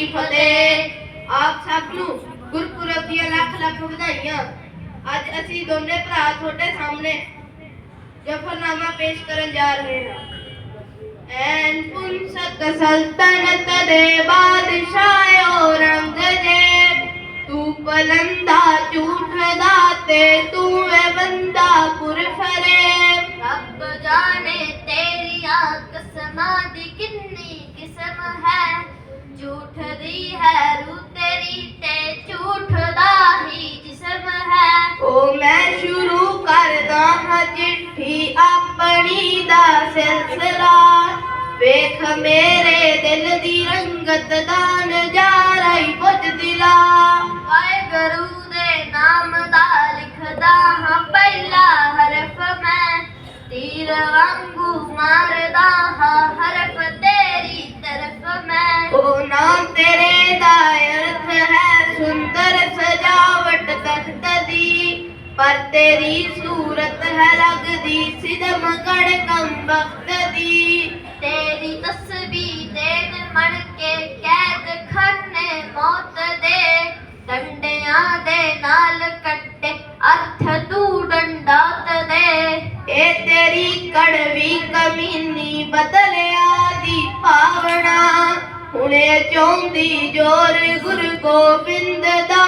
ਕੀ ਫਤਿਹ ਆਪ ਸਭ ਨੂੰ ਗੁਰਪੁਰਬ ਦੀਆਂ ਲੱਖ ਲੱਖ ਵਧਾਈਆਂ ਅੱਜ ਅਸੀਂ ਦੋਨੇ ਭਰਾ ਤੁਹਾਡੇ ਸਾਹਮਣੇ ਜਫਰਨਾਮਾ ਪੇਸ਼ ਕਰਨ ਜਾ ਰਹੇ ਹਾਂ ਐਨ ਪੁੰਸਕ ਸਲਤਨਤ ਦੇ ਬਾਦਸ਼ਾਹ ਔਰੰਗਜ਼ੇਬ ਤੂੰ ਪਲੰਦਾ ਝੂਠ ਦਾ ਤੇ ਕਰਦਾ ਚਿੱਠੀ ਆਪਣੀ ਦਾ ਸਿਲਸਿਲਾ। ਵੇਖ ਮੇਰੇ ਦਿਲ ਦੀ ਰੰਗਤ ਦਾ ਨਜ਼ਾਰਾ ਹੀ ਬੁੱਝ ਦਿਲਾ। ਵਾਹਿਗੁਰੂ ਦੇ ਨਾਮ ਦਾ ਲਿਖਦਾ ਹਾਂ ਪਹਿਲਾ ਹਰਫ ਮੈਂ। ਤੀਰ ਵਾਂਗੂ ਮਾਰਦਾ ਹਾਂ ਹਰਫ ਪਰ ਤੇਰੀ ਸੂਰਤ ਹੈ ਲੱਗਦੀ ਸਿਦਮ ਗੜ ਕੰਬਖਤ ਦੀ ਤੇਰੀ ਤਸਬੀਹ ਦੇਨ ਮਣ ਕੇ ਕੈਦ ਖਾਨੇ ਮੌਤ ਦੇ। ਡੰਡਿਆਂ ਦੇ ਨਾਲ ਕੱਟੇ ਅਰਥ ਤੂੰ ਡੰਡਾਤ ਦੇ। ਇਹ ਤੇਰੀ ਕੜਵੀ ਕਮੀਨੀ ਬਦਲਿਆ ਦੀ ਭਾਵਨਾ। ਹੁਣੇ ਚਾਹੁੰਦੀ ਜੋਰ ਗੁਰੂ ਗੋਬਿੰਦ ਦਾ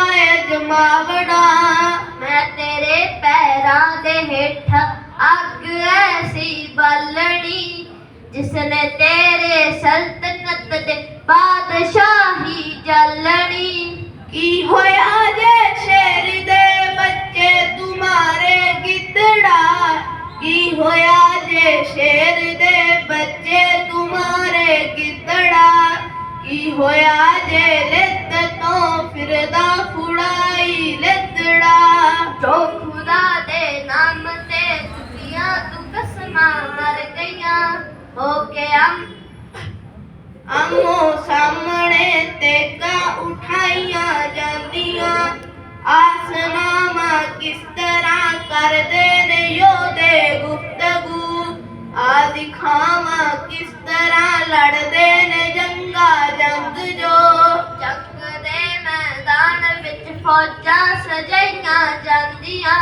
ਜਮਾਵਣਾ ਮੈਂ ਤੇਰੇ ਪੈਰਾਂ ਦੇ ਹੇਠ ਅੱਗ ਐਸੀ ਬਾਲਣੀ ਜਿਸਨੇ ਤੇਰੇ ਸਲਤਨਤ ਦੇ ਬਾਦਸ਼ਾਹੀ ਜਲਣੀ। ਕੀ ਹੋਇਆ ਜੇ ਸ਼ੇਰ ਦੇ ਬੱਚੇ ਤੁਮਾਰੇ ਗਿੱਦੜਾ? ਕੀ ਹੋਇਆ ਜੇ ਸ਼ੇਰ ਕੀ ਹੋਇਆ ਜੇ ਲਿੱਤ ਤੋਂ ਫਿਰਦਾ ਫੁੜਾਈ ਲਿੱਦੜਾ ਜੋ ਖੁਦਾ ਦੇ ਨਾਮ ਤੇ ਦੁਨੀਆ ਤੂੰ ਕਸਮਾਂ ਮਰ ਗਈਆਂ। ਹੋ ਕੇ ਅਮ ਆਮੋ ਸਾਹਮਣੇ ਤੇਗਾ ਉਠਾਈਆਂ ਜਾਂਦੀਆਂ। ਆਸਨਾਮਾ ਕਿਸ ਤਰ੍ਹਾਂ ਕਰਦੇ ਨੇ ਯੋਧੇ ਗੁਫ਼ਤਗੂ? ਆ ਦਿਖਾਵਾਂ ਕਿਸ ਤਰ੍ਹਾਂ ਲੜਦੇ ਜੰਗ ਜੋ ਜੰਗ ਦੇ ਮੈਦਾਨ ਵਿੱਚ ਫੌਜਾਂ ਸਜਾਈਆਂ ਜਾਂਦੀਆਂ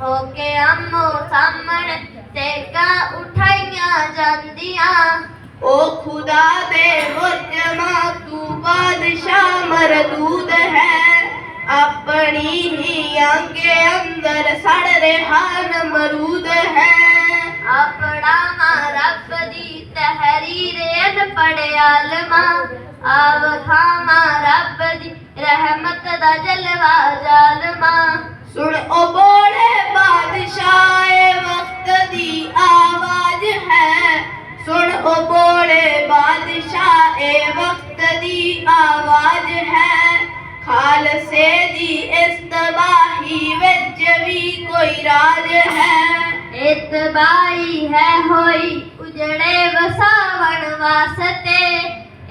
ਹੋ ਕੇ ਆਮੋ ਸਾਹਮਣੇ ਤੇਗਾ ਉਠਾਈਆਂ ਜਾਂਦੀਆਂ ਉਹ ਖੁਦਾ ਦੇ ਮੁਰਜਮਾ ਤੂੰ ਬਾਦਸ਼ਾਹ ਮਰਦੂਦ ਹੈ ਆਪਣੀ ਹੀ ਅੰਗੇ ਅੰਦਰ ਸੜ ਰਿਹਾ ਨਮਰੂਦ ਹੈ ਆਪਣਾ ਮਾਂ ਰੱਬ ਦੀ ਤਹਿਰੀਰ ਅਨ ਪੜਿਆਲਮਾ ਆਵ ਖਾਮਾ ਰੱਬ ਦੀ ਰਹਿਮਤ ਦਾ ਜਲਵਾ ਜਾਲਮਾ। ਸੁਣ ਓ ਬੋਲੇ ਬਾਦਸ਼ਾਹ ਵਕਤ ਦੀ ਆਵਾਜ਼ ਹੈ। ਸੁਣ ਓ ਬੋਲੇ ਬਾਦਸ਼ਾਹ, ਇਹ ਵਕਤ ਦੀ ਆਵਾਜ਼ ਹੈ। ਖਾਲਸੇ ਦੀ ਇਸ ਤਬਾਹੀ ਵਿੱਚ ਵੀ ਕੋਈ ਰਾਜ ਹੈ। ਇਤਬਾਈ ਹੈ ਹੋਈ ਉਜੜੇ ਵਸਾਵਣ ਵਾਸਤੇ।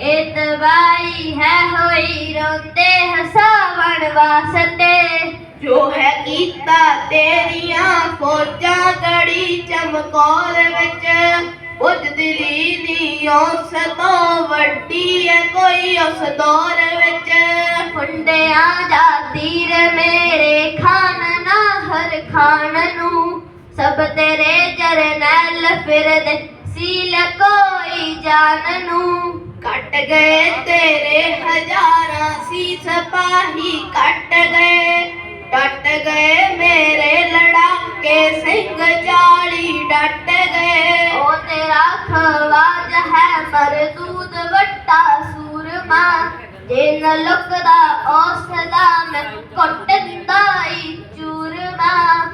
ਇਤਬਾਈ ਹੈ ਹੋਈ ਰੋਂਦੇ ਹਸਾਵਣ ਵਾਸਤੇ। ਜੋ ਹੈ ਕੀਤਾ ਤੇਰੀਆਂ ਫੌਜਾਂ ਗੜੀ ਚਮਕੌਰ ਵਿੱਚ। ਉਜ ਦਿਲੀ ਦੀ ਉਸ ਤੋਂ ਵੱਡੀ ਹੈ ਕੋਈ ਉਸ ਦੌਰ ਵਿੱਚ। ਫੁੰਡਿਆਂ ਦਾ ਤੀਰ ਮੇਰੇ ਖਾਨ ਨਾ ਹਰ ਖਾਨ ਨੂੰ। ਸਭ ਤੇਰੇ ਜਰਨੈਲ ਫਿਰਦੇ ਸੀਲ ਕੋਈ ਜਾਨ ਨੂੰ। ਕੱਟ ਗਏ ਤੇਰੇ ਹਜ਼ਾਰਾਂ ਸੀ ਸਿਪਾਹੀ ਕੱਟ ਗਏ ਡਟ ਗਏ ਮੇਰੇ ਲੜਾਕੇ ਸਿੰਘ ਚਾਲੀ ਡਟ ਗਏ। ਉਹ ਤੇਰਾ ਖਵਾਜ ਹੈ ਮਰਦੂਦ ਵੱਟਾ ਸੂਰਮਾ ਜੇ ਨ ਲੁਕਦਾ ਉਸ ਦਾ ਮੈਂ ਕੁੱਟ ਦਿੰਦਾ ਈ ਚੂਰਮਾ।